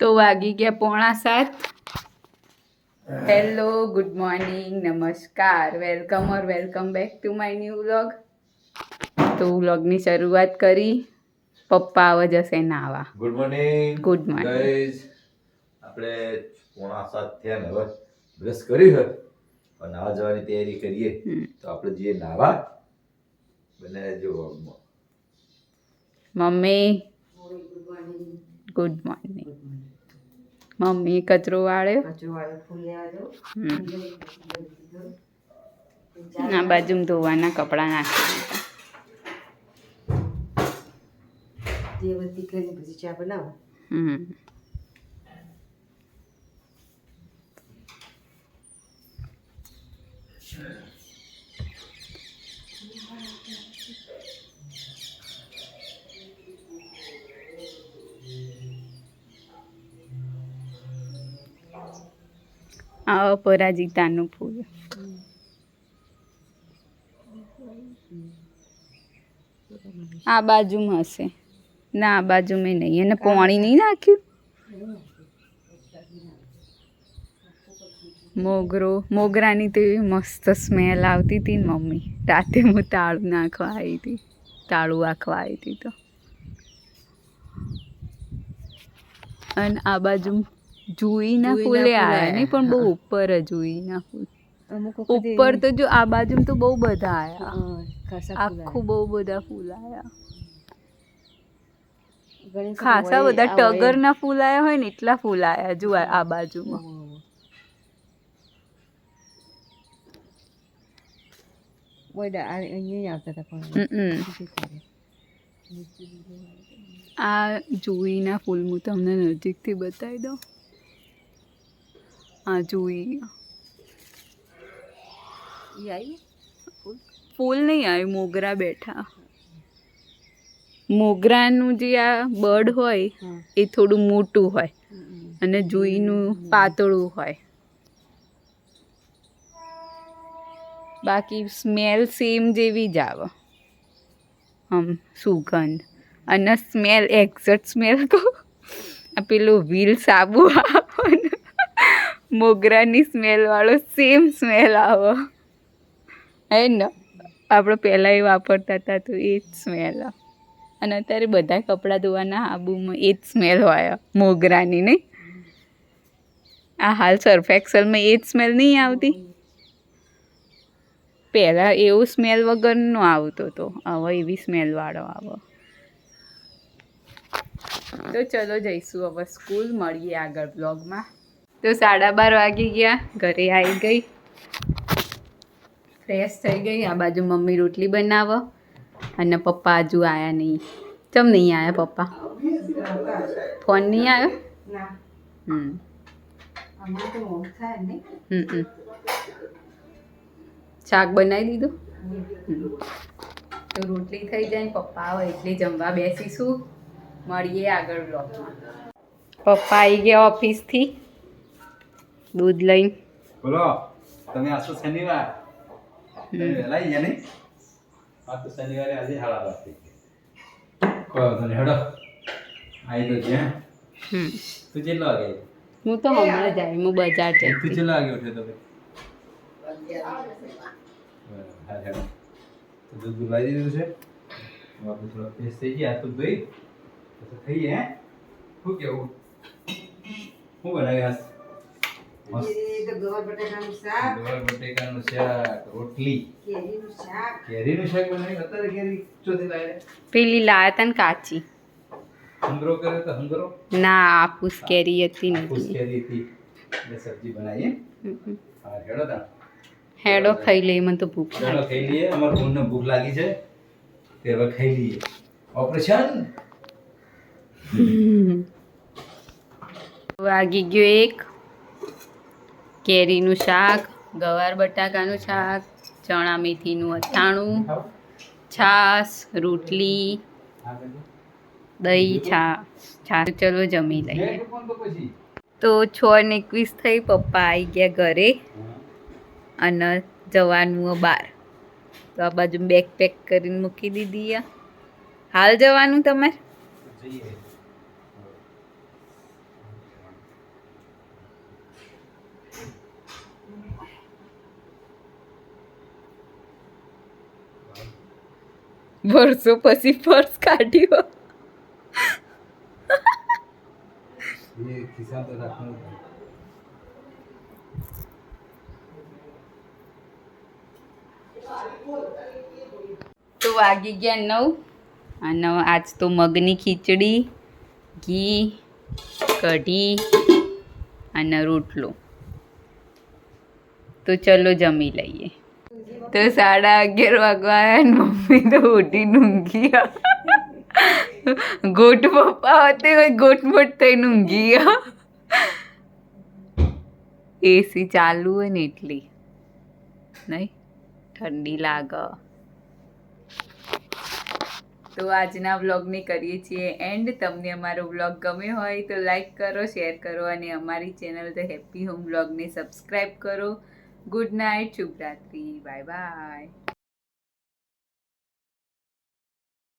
તો વાગી ગયા પોણા સાત. હેલો ગુડ મોર્નિંગ નમસ્કાર. Welcome or welcome back to my new vlog તો વ્લોગની શરૂઆત કરી. પપ્પા આવે જશે નાવા. ગુડ મોર્નિંગ ગુડ મોર્નિંગ આપણે પોણા સાત થયા ને હવે બ્રશ કર્યું હોય પણ નાવા જવાની તૈયારી કરીએ. તો આપણે જઈએ નાવા. બને જો મમ્મી. ગુડ મોર્નિંગ મમ્મી કચરો વાળ્યો ના આ બાજુ ધોવાના કપડાં નાખી દેવતી કરીને પછી ચા બનાવો? હમ. આ અપરાજિતાનું ફૂલ. આ બાજુમાં હશે. ના, આ બાજુમાં નહીં. એને પાણી નહીં નાખ્યું? મોગરો, મોગરાની તો એવી મસ્ત સ્મેલ આવતી હતી ને મમ્મી. રાતે હું તાળું નાખવા આવી હતી. તાળું આખવા આવી હતી તો. અને આ બાજુ જુઈના ફૂલે આવ્યા નહીં? પણ બહુ ઉપર જ જુઈના ફૂલ. અમુક ઉપર તો જો આ બાજુ તો બહુ બધા આવ્યા ફૂલ આખું બહુ બધા ફૂલ આવ્યા વખત ખાસા બધા ટગર ના ટગરના ફૂલ આવ્યા હોય ને એટલા ફૂલ આવ્યા જો આ બાજુમાં. આ જુઈના ફૂલ હું તમને નજીકથી બતાવી દઉં આ જોઈ ફૂલ નહીં આવ્યું મોગરા બેઠા મોગરાનું જે આ બર્ડ હોય એ થોડું મોટું હોય અને જુઈનું પાતળું હોય. બાકી સ્મેલ સેમ જેવી જ આવે. આમ સુગંધ. અને સ્મેલ એક્ઝેક્ટ સ્મેલ કહું આ પેલું વ્હીલ સાબુ આવે ને. મોગરાની સ્મેલ વાળો સેમ સ્મેલ આવો. હે ને? આપણે પહેલાં એ વાપરતા હતા તો એ જ સ્મેલ અને અત્યારે બધા કપડાં ધોવાના આબુમાં એ જ સ્મેલ હોય, મોગરાની નહીં? આ હાલ સર્ફ એક્સલમાં એ જ સ્મેલ નહીં આવતી? પહેલાં એવું સ્મેલ વગરનો આવતો હતો હવે એવી સ્મેલવાળો આવો. તો ચલો જઈશું હવે સ્કૂલ મળીએ આગળ બ્લોગમાં તો સાડા બાર વાગી ગયા, ઘરે આવી ગઈ. ફ્રેશ થઈ ગઈ, આ બાજુ મમ્મી રોટલી બનાવો અને પપ્પા હજુ આવ્યા નહીં. ચમ નહીં આવ્યા પપ્પા? ફોન નહીં આવ્યો? હમ. હમ. શાક બનાવી દીધું. તો રોટલી થઈ જાય પપ્પા આવે એટલે જમવા બેસીશું. મળીએ આગળ બ્લોકમાં પપ્પા આવી ગયા ઓફિસથી. દૂધ લઈને બોલો તમે આસો શનિવાર? વહેલા આવી ગયા નહીં? આ તો શનિવારે આજે હાડા વાત થઈ કોઈ વાંધો નહીં હેડો. આવી તો જ્યાં હમ. તું કેટલો વાગે હું તો હમણાં જ આવી હું બજાર તું જતી કેટલા વાગે ઉઠ્યો તો હા હેડો. દૂધ લાવી દીધું છે. આપણે થોડા ફ્રેશ થઈ ગયા હાથ ભાઈ ધોઈ પછી ખાઈએ હે? શું કેવું? શું બનાવી તો ગવાર બટાકાનું શાક. ગવાર બટેકાનું શાક રોટલી. કેરીનું શાક. કેરીનું શાક બનાવી અત્યારે કેરી ચોથી લાવે પેલી લાયા હતા ને કાચી. હંગરો કર્યો તો હંગરો? ના આપુસ કેરી હતી ને આપુસ કેરી હતી. એટલે સબ્જી બનાવીએ હા હેડો તા. હેડો ખાઈ લઈએ મને તો ભૂખ લાગી. ખાઈ લઈએ. અમાર બહુને ભૂખ લાગી છે. તે હવે ખાઈ લઈએ. ઓપરેશન? વાગી ગયો એક. કેરીનું શાક, ગવાર બટાકાનું શાક, ચણા મેથીનું અથાણું છાસ રોટલી. દહીં છાશ. છાશ ચલો જમી લઈએ. તો છ ને એકવીસ થઈ, પપ્પા આવી ગયા ઘરે અને જવાનું બાર. તો આ બાજુ બેગ પેક કરીને મૂકી દીધી હાલ જવાનું તમારે? વર્ષો પછી પર્સ કાઢ્યો. તો તો વાગી ગયા નવ અને આજ તો મગની ખીચડી ઘી કઢી અને રોટલો. તો ચલો જમી લઈએ. તો સાડા અગિયાર વાગવા મમ્મી તો ઉઠીને ઊંઘી ગોટ પપ્પા હતી ગોટમોટ થઈને ઊંઘી એસી ચાલુ હોય ને એટલી. નહીં ઠંડી લાગે. તો આજના વ્લોગને કરીએ છીએ એન્ડ. તમને અમારો વ્લોગ ગમ્યો હોય તો લાઈક કરો, શેર કરો અને અમારી ચેનલ ધ હેપી હોમ વ્લોગને સબસ્ક્રાઈબ કરો. good night shubhratri. Bye bye